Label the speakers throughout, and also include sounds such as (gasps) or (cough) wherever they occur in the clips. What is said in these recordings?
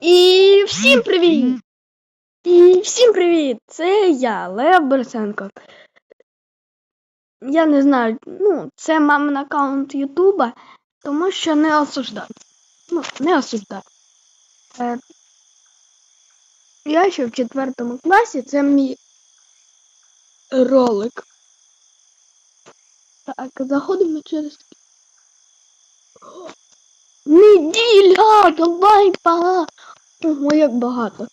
Speaker 1: І всім привіт! І всім привіт! Це я, Лев Борисенко. Я не знаю, ну, це мамин аккаунт Ютуба, тому що не осуждаю. Ну, не осуждаю. Е, я ще в четвертому класі, це мій ролик. Так, заходимо через. (gasps) Неділя! Давай па! Ого, як багато.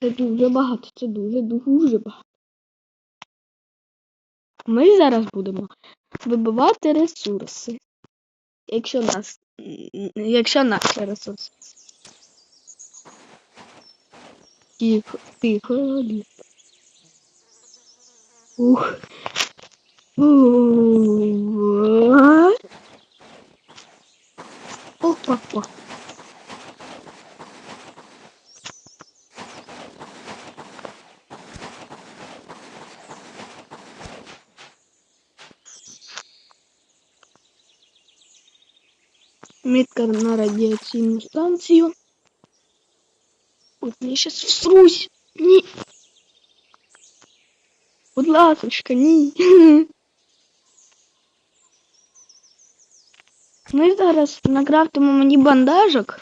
Speaker 1: Це дуже багато, це дуже дуже багато. Ми зараз будемо вибивати ресурси. Якщо нас. Якщо наші ресурси. Тихо, тихо, Лі. Ух. Ух. Мітка на радіаційну станцію. От я щас всрусь. Ні. Будь ласочка, ні. Ми зараз (laughs) накрафтимо мені бандажок.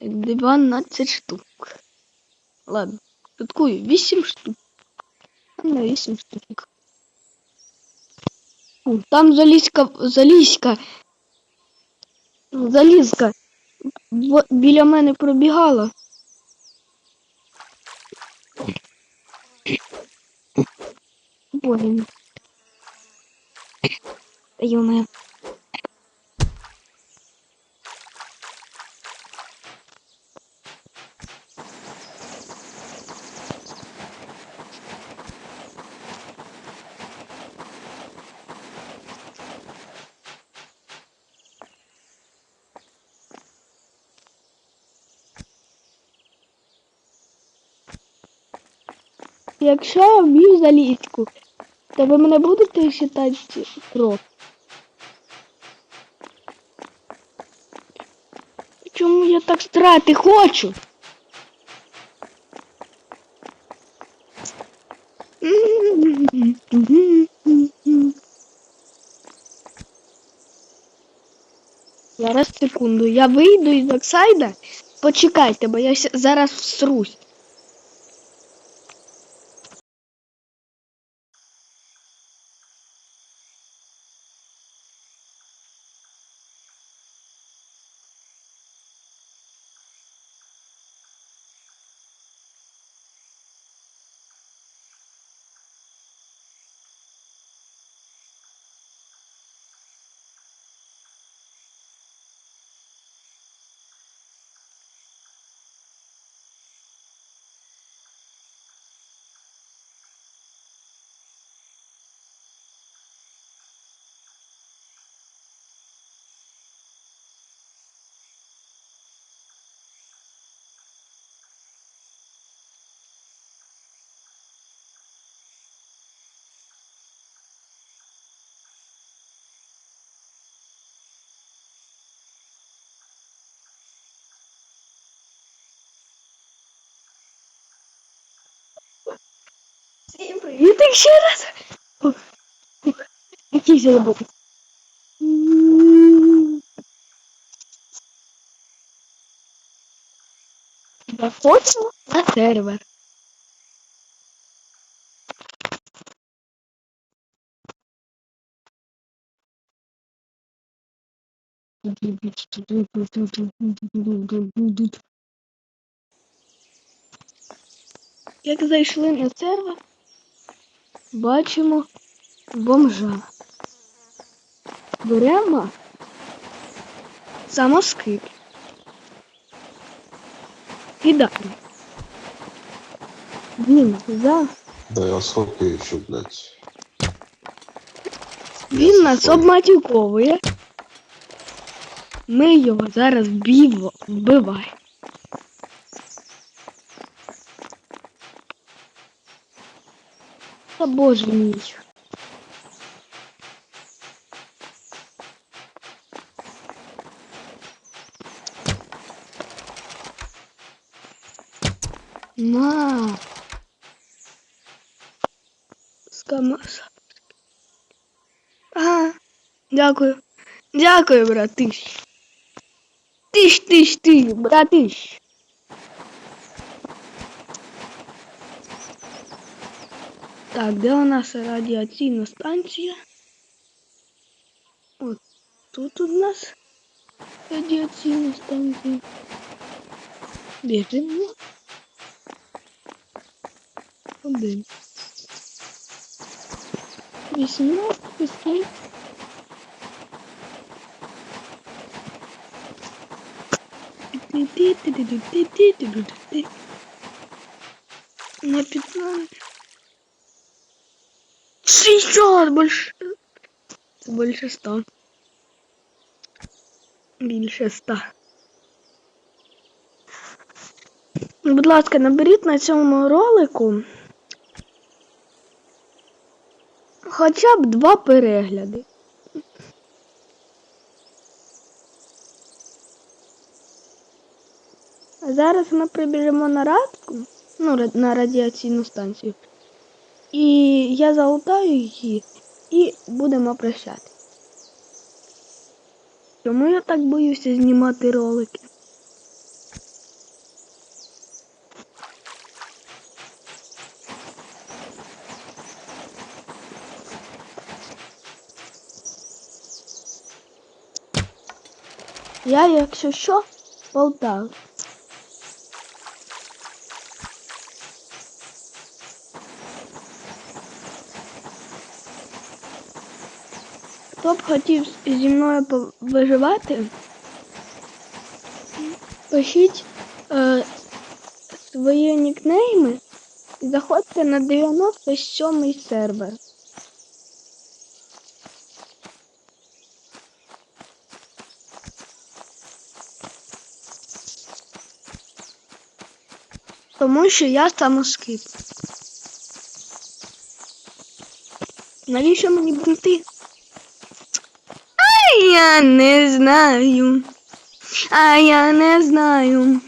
Speaker 1: 12 штук. Ладно, шуткую, 8 штук. А на 8 штук. О, там залізка, залізка. Залізка. Біля мене пробігала. Блін. Та Якщо я вб'ю залізку, то ви мене будете вважати про. Чому я так страти хочу? Зараз секунду. Я вийду із Оксайда. Почекайте, бо я зараз всрусь. Всім привіт ще раз. Який же був. Заходимо на сервер. Як зайшли на сервер, бачимо бомжа. Беремо самоскид. Кидаємо. Він за
Speaker 2: Да я сколько еще, блядь?
Speaker 1: Він нас обматюковує. Ми його зараз вбиваємо. Та боже мій. На. скамаса. А, Дякую. Дякую, братиш. Тиш, тиш, тиш, братиш. Так, где у нас радиоактивная станция? Вот тут у нас радиоактивная радіаційна станція. Біжимо. Один. Вісьмо, пісні. На 15 60 больше. Це більше 100. Більше 100. Будь ласка, наберіть на цьому ролику хоча б два перегляди. А зараз ми прибіжимо на радку, ну, на радіаційну станцію. І я залутаю її і будемо прощати. Чому я так боюся знімати ролики? Я, якщо що, Полтава. Хто б хотів зі мною виживати, пишіть е, свої нікнейми і заходьте на 97 сервер. Тому що я самоскип. Навіщо мені бунти? Я не знаю. А я не знаю.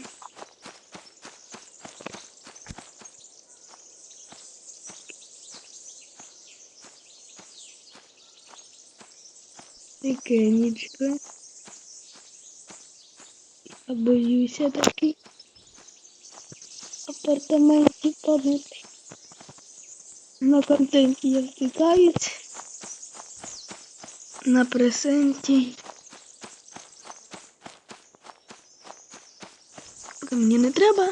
Speaker 1: Тикенечка. Я боюся такий апартаментів падати. На контенті я втикаюсь. На пресенті. Мені не треба.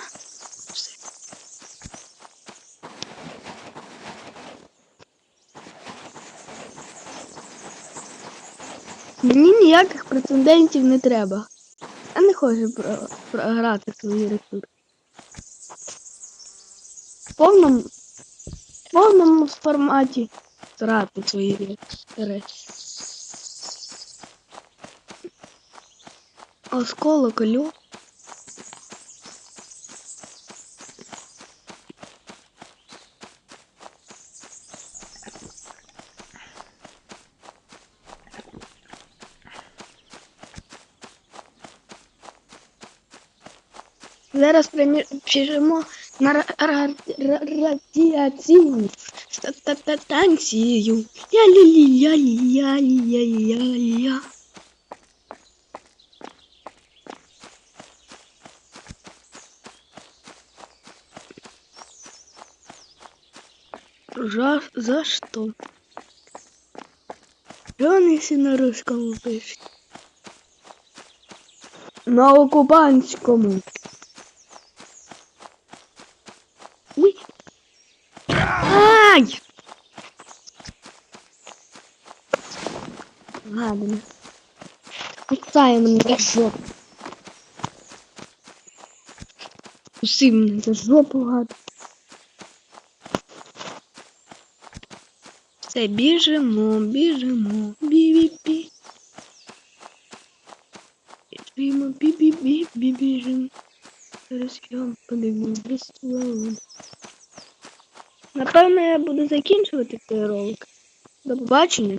Speaker 1: Мені ніяких прецедентів не треба. Я не хочу про- програти свої ресурси. В повному, в повному форматі зрати свої речі. осколок лю. Зараз прямо на радіаційну станцію. Я-лі-лі-я-лі-я-лі-я-лі-я. За, за что? Что они все на русском пишут? На оккупантскому. Ой. Ай! Ладно. Мене за жопу. Мене за жопу, гад. Все, біжимо, біжимо, бі-бі-бі. Біжимо, бі-бі-бі, бі біжимо. Зараз я подивлюсь. Напевно, я буду закінчувати цей ролик. До побачення.